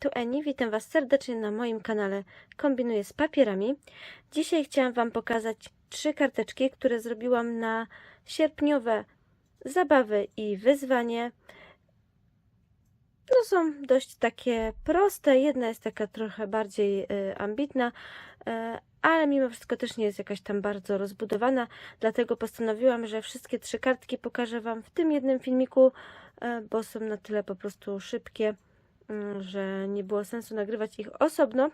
Tu Eni, witam Was serdecznie na moim kanale Kombinuję z papierami. Dzisiaj chciałam Wam pokazać trzy karteczki, które zrobiłam na sierpniowe zabawy i wyzwanie. No są dość takie proste, jedna jest taka trochę bardziej y, ambitna, y, ale mimo wszystko też nie jest jakaś tam bardzo rozbudowana, dlatego postanowiłam, że wszystkie trzy kartki pokażę Wam w tym jednym filmiku, y, bo są na tyle po prostu szybkie że nie było sensu nagrywać ich osobno.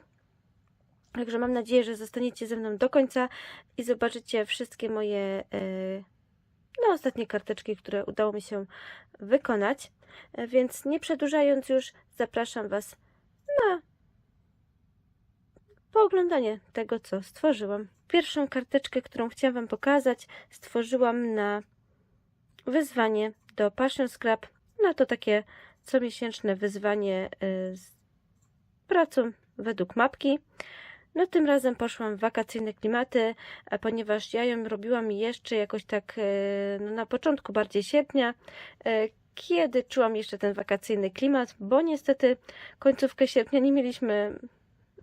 Także mam nadzieję, że zostaniecie ze mną do końca i zobaczycie wszystkie moje e, no, ostatnie karteczki, które udało mi się wykonać. E, Więc nie przedłużając już, zapraszam Was na pooglądanie tego, co stworzyłam. Pierwszą karteczkę, którą chciałam Wam pokazać, stworzyłam na wyzwanie do Passion Scrap. No to takie comiesięczne wyzwanie y, z pracą według mapki. No tym razem poszłam w wakacyjne klimaty, a ponieważ ja ją robiłam jeszcze jakoś tak y, no, na początku bardziej sierpnia, y, kiedy czułam jeszcze ten wakacyjny klimat, bo niestety końcówkę sierpnia nie mieliśmy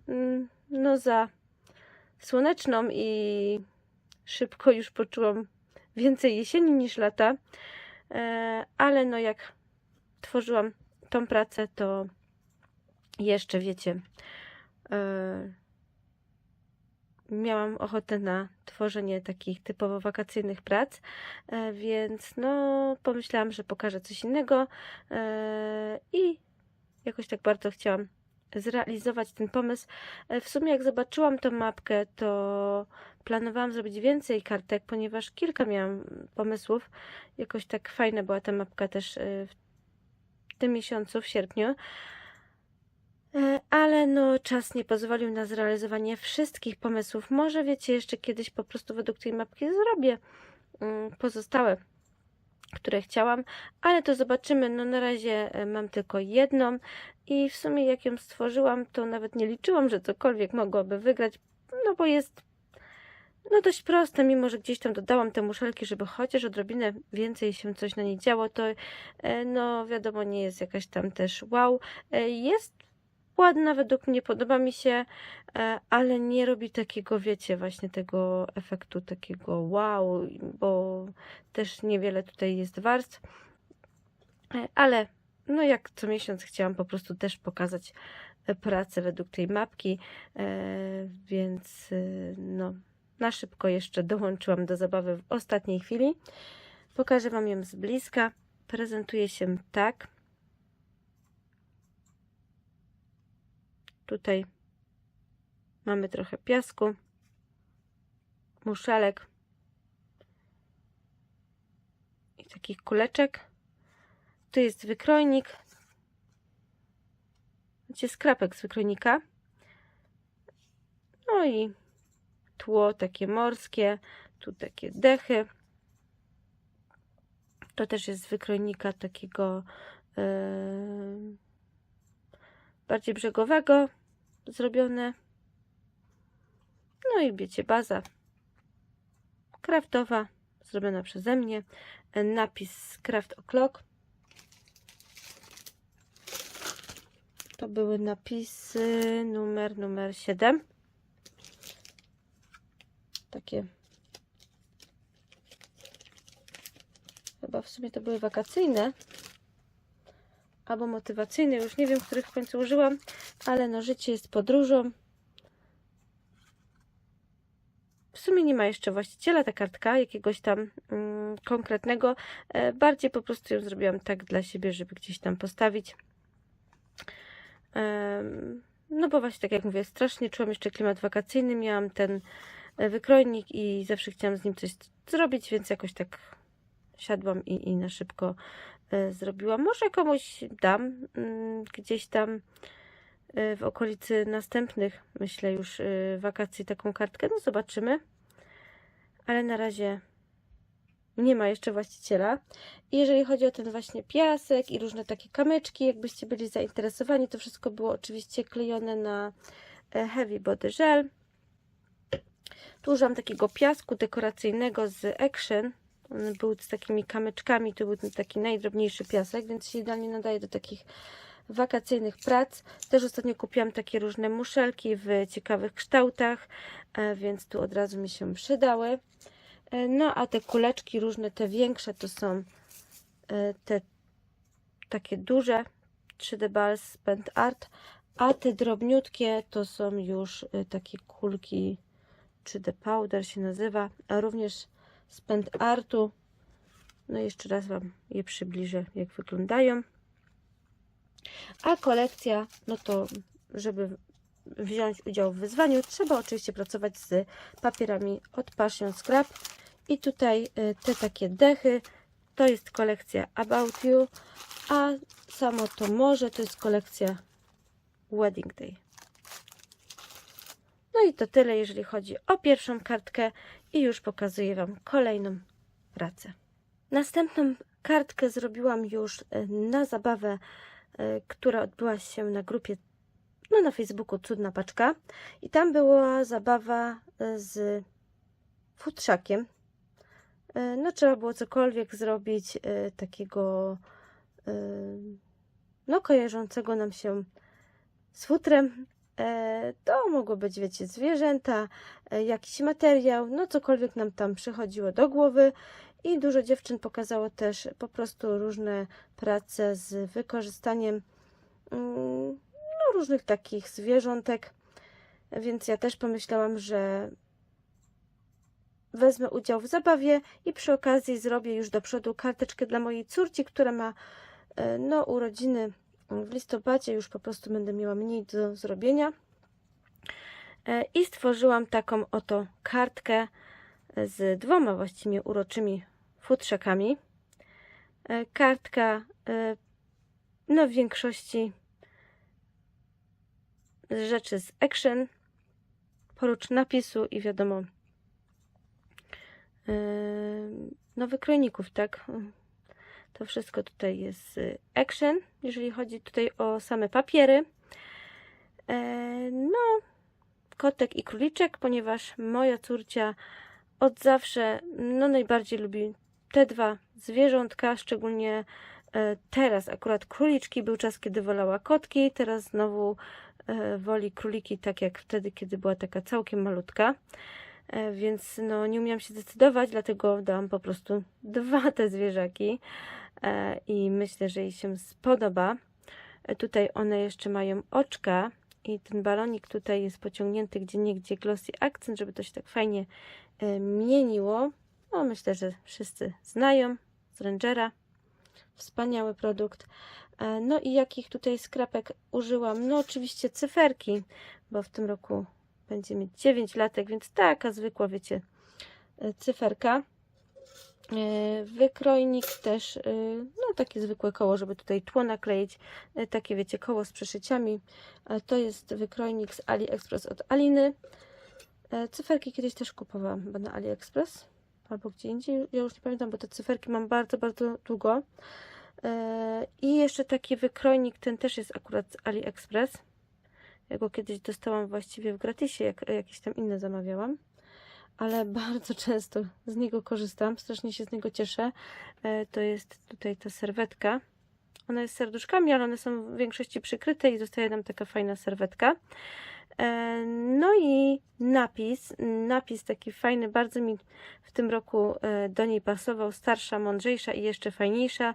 mm, no za słoneczną i szybko już poczułam więcej jesieni niż lata, E, ale no jak tworzyłam tą pracę, to jeszcze wiecie, e, miałam ochotę na tworzenie takich typowo wakacyjnych prac, e, więc no pomyślałam, że pokażę coś innego e, i jakoś tak bardzo chciałam zrealizować ten pomysł. W sumie jak zobaczyłam tą mapkę, to planowałam zrobić więcej kartek, ponieważ kilka miałam pomysłów. Jakoś tak fajna była ta mapka też e, w tym miesiącu, w sierpniu. E, Ale no, czas nie pozwolił na zrealizowanie wszystkich pomysłów. Może wiecie, jeszcze kiedyś po prostu według tej mapki zrobię mm, pozostałe, które chciałam, ale to zobaczymy. No, na razie e, mam tylko jedną i w sumie jak ją stworzyłam, to nawet nie liczyłam, że cokolwiek mogłoby wygrać, no bo jest no dość proste, mimo że gdzieś tam dodałam te muszelki, żeby chociaż odrobinę więcej się coś na niej działo, to e, no wiadomo, nie jest jakaś tam też wow. E, Jest ładna według mnie, podoba mi się, e, ale nie robi takiego, wiecie, właśnie tego efektu takiego wow, bo też niewiele tutaj jest warstw. Ale no jak co miesiąc chciałam po prostu też pokazać pracę według tej mapki, więc no na szybko jeszcze dołączyłam do zabawy w ostatniej chwili. Pokażę Wam ją z bliska. Prezentuje się tak. Tutaj mamy trochę piasku, muszelek i takich kuleczek. Tu jest wykrojnik. Macie skrapek z wykrojnika. No i tło takie morskie, tu takie dechy. To też jest z wykrojnika takiego yy, bardziej brzegowego zrobione. No i wiecie, baza kraftowa, zrobiona przeze mnie. Napis Craft O'Clock. To były napisy numer, numer 7 takie chyba w sumie to były wakacyjne albo motywacyjne, już nie wiem, których w końcu użyłam, ale no życie jest podróżą. W sumie nie ma jeszcze właściciela ta kartka, jakiegoś tam mm, konkretnego. E, bardziej po prostu ją zrobiłam tak dla siebie, żeby gdzieś tam postawić. No bo właśnie tak jak mówię, strasznie czułam jeszcze klimat wakacyjny, miałam ten wykrojnik i zawsze chciałam z nim coś zrobić, więc jakoś tak siadłam i, i na szybko e, zrobiłam. Może komuś dam mm, gdzieś tam e, w okolicy następnych, myślę już e, wakacji taką kartkę. No zobaczymy. Ale na razie nie ma jeszcze właściciela. I jeżeli chodzi o ten właśnie piasek i różne takie kamyczki, jakbyście byli zainteresowani, to wszystko było oczywiście klejone na e, Heavy Body Gel. Tu użyłam takiego piasku dekoracyjnego z Action. On był z takimi kamyczkami, to był taki najdrobniejszy piasek, więc się idealnie nadaje do takich wakacyjnych prac. Też ostatnio kupiłam takie różne muszelki w ciekawych kształtach, e, więc tu od razu mi się przydały. E, No a te kuleczki różne, te większe to są e, te takie duże 3D Balls Spent Art, a te drobniutkie to są już takie kulki 3D Powder się nazywa, a również Spent Artu. No jeszcze raz Wam je przybliżę, jak wyglądają. A kolekcja, no to żeby wziąć udział w wyzwaniu, trzeba oczywiście pracować z papierami od Passion Scrap. I tutaj y, te takie dechy, to jest kolekcja About You, a samo to morze to jest kolekcja Wedding Day. No i to tyle, jeżeli chodzi o pierwszą kartkę i już pokazuję Wam kolejną pracę. Następną kartkę zrobiłam już e, na zabawę, e, która odbyła się na grupie no na Facebooku Cudna Paczka i tam była zabawa e, z futrzakiem. No trzeba było cokolwiek zrobić takiego no kojarzącego nam się z futrem. E, To mogło być, wiecie, zwierzęta, e, jakiś materiał, no cokolwiek nam tam przychodziło do głowy. I dużo dziewczyn pokazało też po prostu różne prace z wykorzystaniem mm, no, różnych takich zwierzątek. Więc ja też pomyślałam, że wezmę udział w zabawie i przy okazji zrobię już do przodu karteczkę dla mojej córci, która ma e, no, urodziny w listopadzie, już po prostu będę miała mniej do zrobienia. E, I stworzyłam taką oto kartkę z dwoma właściwie uroczymi futrzakami. E, Kartka e, no w większości rzeczy z action, oprócz napisu i wiadomo e, no wykrojników, tak? To wszystko tutaj jest z action, jeżeli chodzi tutaj o same papiery. E, No, kotek i króliczek, ponieważ moja córcia od zawsze no najbardziej lubi te dwa zwierzątka, szczególnie e, teraz akurat króliczki. Był czas, kiedy wolała kotki, teraz znowu e, woli króliki, tak jak wtedy, kiedy była taka całkiem malutka. Więc no, nie umiałam się zdecydować, dlatego dałam po prostu dwa te zwierzaki i myślę, że jej się spodoba. E, Tutaj one jeszcze mają oczka i ten balonik tutaj jest pociągnięty gdzie niegdzie glossy akcent, żeby to się tak fajnie e, mieniło. No, myślę, że wszyscy znają z Rangera. Wspaniały produkt. E, No i jakich tutaj skrapek użyłam? No oczywiście cyferki, bo w tym roku będzie mieć 9 latek, więc taka zwykła, wiecie, e, cyferka. E, Wykrojnik też, e, no takie zwykłe koło, żeby tutaj tło nakleić. E, Takie, wiecie, koło z przeszyciami. To jest wykrojnik z AliExpress od Aliny. Cyferki kiedyś też kupowałam chyba na AliExpress albo gdzie indziej. Ja już nie pamiętam, bo te cyferki mam bardzo, bardzo długo. I jeszcze taki wykrojnik, ten też jest akurat z AliExpress. Ja go kiedyś dostałam właściwie w gratisie, jak jakieś tam inne zamawiałam. Ale bardzo często z niego korzystam, strasznie się z niego cieszę. E, To jest tutaj ta serwetka. Ona jest serduszkami, ale one są w większości przykryte i zostaje nam taka fajna serwetka. E, No i napis, napis taki fajny, bardzo mi w tym roku e, do niej pasował, starsza, mądrzejsza i jeszcze fajniejsza.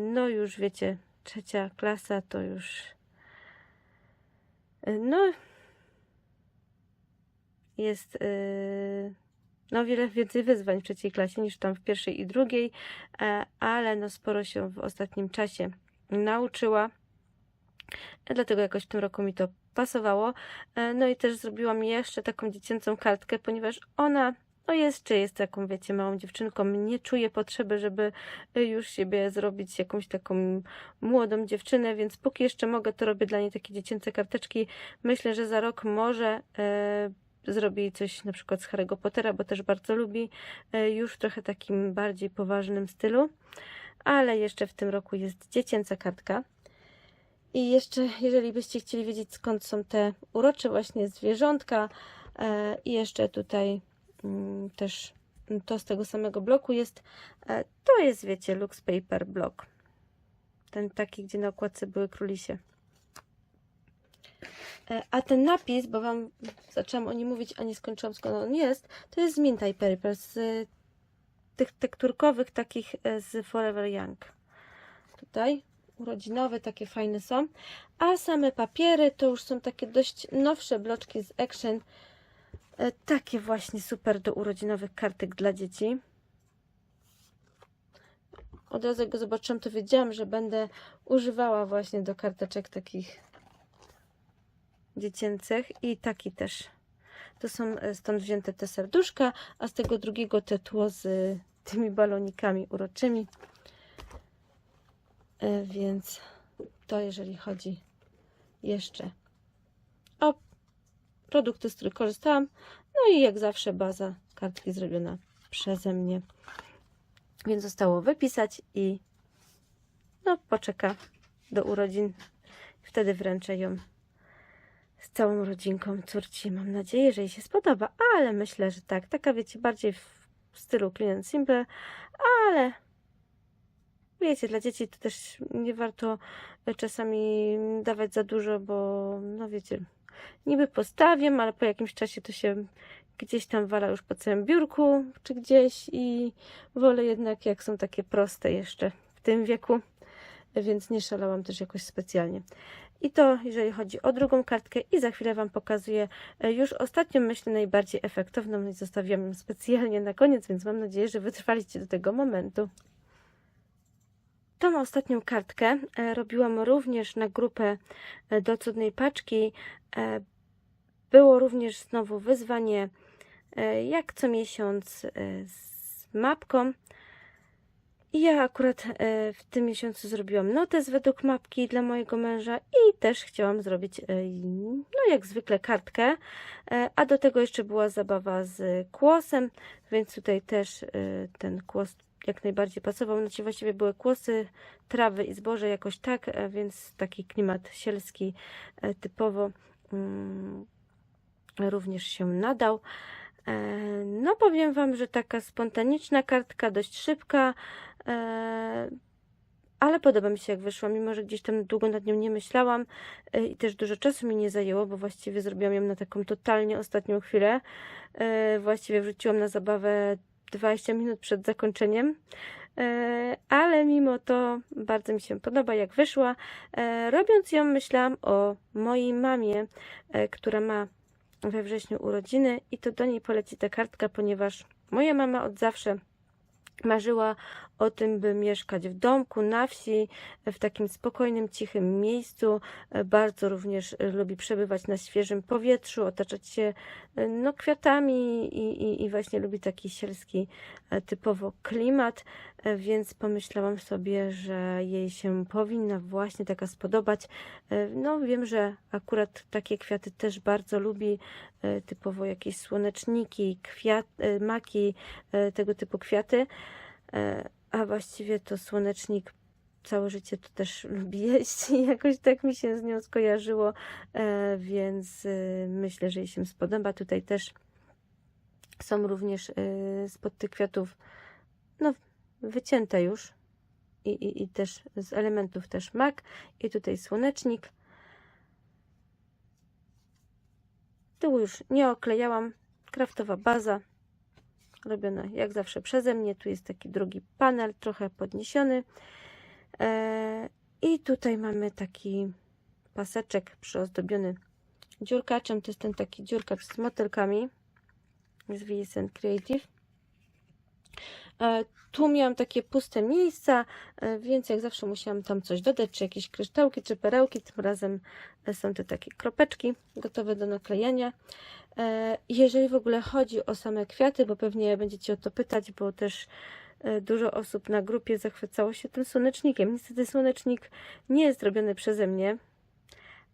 No już wiecie, trzecia klasa to już no jest e, no wiele więcej wyzwań w trzeciej klasie niż tam w pierwszej i drugiej, e, ale no sporo się w ostatnim czasie nauczyła. Dlatego jakoś w tym roku mi to pasowało. E, No i też zrobiłam jeszcze taką dziecięcą kartkę, ponieważ ona no jeszcze jest taką, wiecie, małą dziewczynką. Nie czuje potrzeby, żeby e, już siebie zrobić jakąś taką młodą dziewczynę, więc póki jeszcze mogę, to robię dla niej takie dziecięce karteczki. Myślę, że za rok może e, zrobi coś na przykład z Harry'ego Pottera, bo też bardzo lubi, e, już w trochę takim bardziej poważnym stylu. Ale jeszcze w tym roku jest dziecięca kartka. I jeszcze, jeżeli byście chcieli wiedzieć, skąd są te urocze właśnie zwierzątka, e, i jeszcze tutaj mm, też to z tego samego bloku jest, e, to jest, wiecie, Lux Paper Block. Ten taki, gdzie na okładce były królisie. E, A ten napis, bo Wam zaczęłam o nim mówić, a nie skończyłam skąd on jest, to jest z Mintaj Paper, z tych tekturkowych takich e, z Forever Young. Tutaj urodzinowe, takie fajne są. A same papiery to już są takie dość nowsze bloczki z Action. E, Takie właśnie super do urodzinowych kartek dla dzieci. Od razu jak go zobaczyłam, to wiedziałam, że będę używała właśnie do karteczek takich dziecięcych i taki też. To są e, stąd wzięte te serduszka, a z tego drugiego te tło z e, tymi balonikami uroczymi. E, Więc to jeżeli chodzi jeszcze o produkty, z których korzystałam. No i jak zawsze baza kartki zrobiona przeze mnie. Więc zostało wypisać i no poczeka do urodzin. Wtedy wręczę ją z całą rodzinką córci. Mam nadzieję, że jej się spodoba, ale myślę, że tak. Taka wiecie, bardziej w stylu clean and simple, ale wiecie, dla dzieci to też nie warto czasami dawać za dużo, bo no wiecie, niby postawiam, ale po jakimś czasie to się gdzieś tam wala już po całym biurku, czy gdzieś i wolę jednak, jak są takie proste jeszcze w tym wieku, więc nie szalałam też jakoś specjalnie. I to, jeżeli chodzi o drugą kartkę i za chwilę Wam pokazuję e, już ostatnią, myślę, najbardziej efektowną i zostawiam ją specjalnie na koniec, więc mam nadzieję, że wytrwaliście do tego momentu. Tą ostatnią kartkę e, robiłam również na grupę e, do cudnej paczki. Było również znowu wyzwanie, jak co miesiąc z mapką. I ja akurat e, w tym miesiącu zrobiłam notes według mapki dla mojego męża i też chciałam zrobić, e, no jak zwykle, kartkę. E, A do tego jeszcze była zabawa z kłosem, więc tutaj też ten kłos jak najbardziej pasował. Ci właściwie były kłosy, trawy i zboże jakoś tak, więc taki klimat sielski typowo mm, również się nadał. E, No powiem Wam, że taka spontaniczna kartka, dość szybka, e, ale podoba mi się jak wyszła, mimo że gdzieś tam długo nad nią nie myślałam e, i też dużo czasu mi nie zajęło, bo właściwie zrobiłam ją na taką totalnie ostatnią chwilę. Właściwie wrzuciłam na zabawę 20 minut przed zakończeniem. Ale mimo to bardzo mi się podoba, jak wyszła. Robiąc ją, myślałam o mojej mamie, która ma we wrześniu urodziny i to do niej poleci ta kartka, ponieważ moja mama od zawsze marzyła o tym, by mieszkać w domku na wsi, w takim spokojnym, cichym miejscu. Bardzo również lubi przebywać na świeżym powietrzu, otaczać się no, kwiatami i, i, i właśnie lubi taki sielski e, typowo klimat, e, więc pomyślałam sobie, że jej się powinna właśnie taka spodobać. E, No wiem, że akurat takie kwiaty też bardzo lubi, typowo jakieś słoneczniki, kwiat, maki, tego typu kwiaty. A właściwie to słonecznik całe życie to też lubi jeść i jakoś tak mi się z nią skojarzyło, e, więc e, myślę, że jej się spodoba. Tutaj też są również e, spod tych kwiatów no, wycięte już i, i, i też z elementów też mak i tutaj słonecznik. Tyłu już nie oklejałam, kraftowa baza robiona jak zawsze przeze mnie. Tu jest taki drugi panel, trochę podniesiony. E, I tutaj mamy taki paseczek przyozdobiony dziurkaczem. To jest ten taki dziurkacz z motylkami z VSN Creative. E, Tu miałam takie puste miejsca, e, więc jak zawsze musiałam tam coś dodać, czy jakieś kryształki, czy perełki. Tym razem e, są to takie kropeczki gotowe do naklejania. Jeżeli w ogóle chodzi o same kwiaty, bo pewnie będziecie o to pytać, bo też dużo osób na grupie zachwycało się tym słonecznikiem. Niestety słonecznik nie jest zrobiony przeze mnie,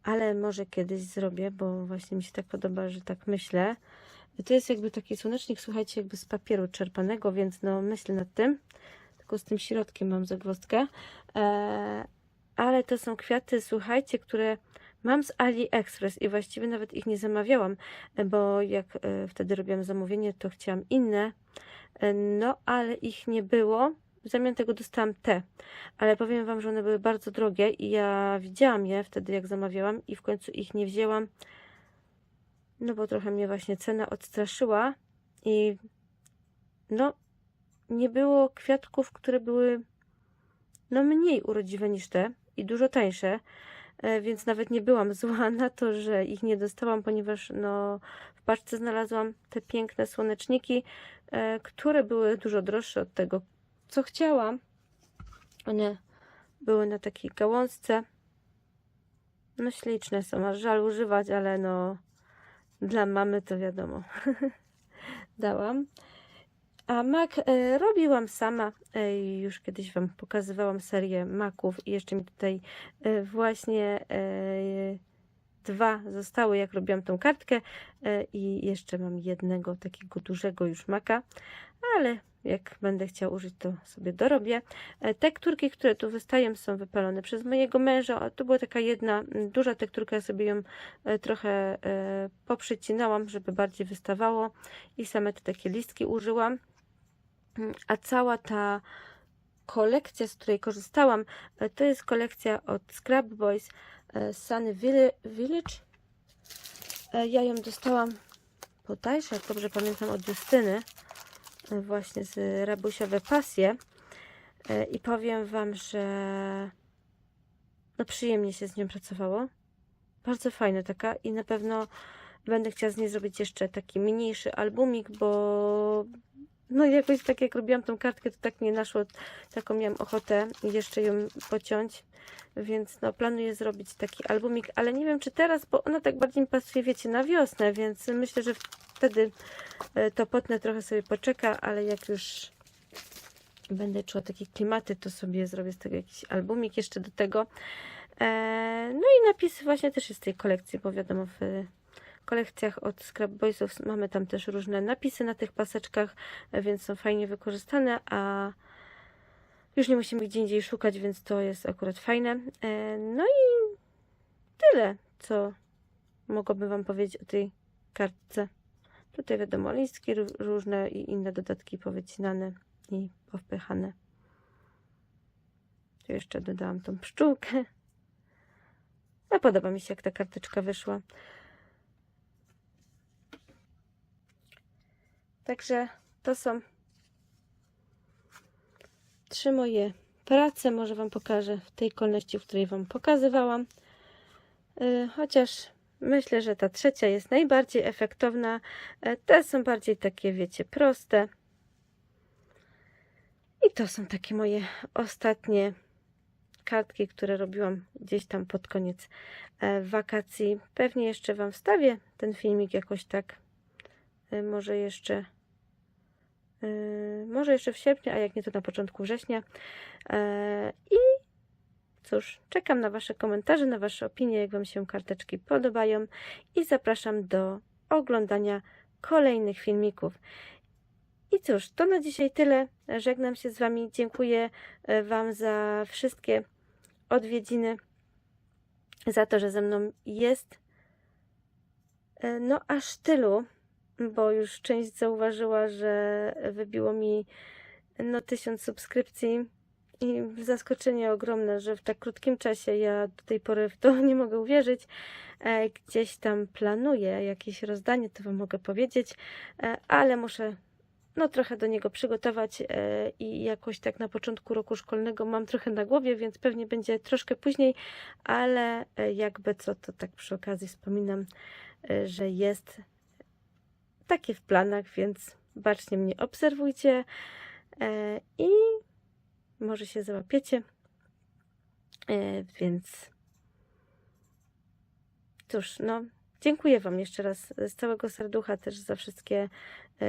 ale może kiedyś zrobię, bo właśnie mi się tak podoba, że tak myślę. To jest jakby taki słonecznik, słuchajcie, jakby z papieru czerpanego, więc no myślę nad tym. Tylko z tym środkiem mam zagwozdkę. E, ale to są kwiaty, słuchajcie, które mam z AliExpress i właściwie nawet ich nie zamawiałam, bo jak e, wtedy robiłam zamówienie, to chciałam inne, e, no ale ich nie było. w zamian tego dostałam te, ale powiem Wam, że one były bardzo drogie i ja widziałam je wtedy, jak zamawiałam i w końcu ich nie wzięłam, no bo trochę mnie właśnie cena odstraszyła i no, nie było kwiatków, które były no mniej urodziwe niż te i dużo tańsze, e, więc nawet nie byłam zła na to, że ich nie dostałam, ponieważ no w paczce znalazłam te piękne słoneczniki, e, które były dużo droższe od tego, co chciałam. One były na takiej gałązce. No śliczne są, aż żal używać, ale no dla mamy to wiadomo. Dałam. A mak e, robiłam sama. E, już kiedyś Wam pokazywałam serię maków i jeszcze mi tutaj e, właśnie e, dwa zostały, jak robiłam tą kartkę. E, I jeszcze mam jednego takiego dużego już maka, ale jak będę chciał użyć, to sobie dorobię. E, tekturki, które tu wystają, są wypalone przez mojego męża. A tu była taka jedna duża tekturka, ja sobie ją e, trochę poprzycinałam, żeby bardziej wystawało. I same te takie listki użyłam. Mm, A cała ta kolekcja, z której korzystałam, to jest kolekcja od Scrap Boys Sunny Villi- Village. E, Ja ją dostałam bodajże, jak dobrze pamiętam, od Justyny, e, właśnie z Rabusiowe Pasje. E, I powiem Wam, że no przyjemnie się z nią pracowało. Bardzo fajna taka i na pewno będę chciała z niej zrobić jeszcze taki mniejszy albumik, bo no jakoś tak jak robiłam tą kartkę, to tak nie naszło, taką miałam ochotę jeszcze ją pociąć, więc no planuję zrobić taki albumik, ale nie wiem czy teraz, bo ona tak bardziej mi pasuje, wiecie, na wiosnę, więc myślę, że wtedy e, to potnę trochę sobie poczeka, ale jak już będę czuła takie klimaty, to sobie zrobię z tego jakiś albumik jeszcze do tego. E, no i napisy właśnie też jest z tej kolekcji, bo wiadomo w kolekcjach od Scrap Boysów mamy tam też różne napisy na tych paseczkach, więc są fajnie wykorzystane, a już nie musimy gdzie indziej szukać, więc to jest akurat fajne. E, No i tyle, co mogłabym Wam powiedzieć o tej kartce. Tutaj wiadomo listki ró- różne i inne dodatki powycinane i powpychane. Tu jeszcze dodałam tą pszczółkę. No podoba mi się, jak ta karteczka wyszła. Także to są trzy moje prace. Może Wam pokażę w tej kolejności, w której Wam pokazywałam. Yy, chociaż myślę, że ta trzecia jest najbardziej efektowna. E, Te są bardziej takie, wiecie, proste. I to są takie moje ostatnie kartki, które robiłam gdzieś tam pod koniec e, wakacji. Pewnie jeszcze Wam wstawię ten filmik jakoś tak. e, Może jeszcze może jeszcze w sierpniu, a jak nie, to na początku września. Yy, I cóż, czekam na Wasze komentarze, na Wasze opinie, jak Wam się karteczki podobają i zapraszam do oglądania kolejnych filmików. I cóż, to na dzisiaj tyle. Żegnam się z Wami. Dziękuję e, Wam za wszystkie odwiedziny, za to, że ze mną jest. No, aż tylu bo już część zauważyła, że wybiło mi no tysiąc subskrypcji i zaskoczenie ogromne, że w tak krótkim czasie ja do tej pory w to nie mogę uwierzyć. E, Gdzieś tam planuję jakieś rozdanie, to wam mogę powiedzieć, e, ale muszę no trochę do niego przygotować e, i jakoś tak na początku roku szkolnego mam trochę na głowie, więc pewnie będzie troszkę później, ale jakby co, to tak przy okazji wspominam, że jest takie w planach, więc bacznie mnie obserwujcie e, i może się załapiecie. E, więc cóż, no, dziękuję Wam jeszcze raz z całego serducha też za wszystkie e,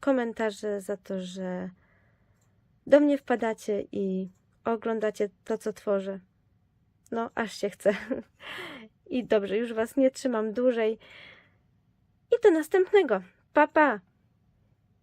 komentarze, za to, że do mnie wpadacie i oglądacie to, co tworzę. No, aż się chce. I dobrze, już Was nie trzymam dłużej. I do następnego. Pa, pa!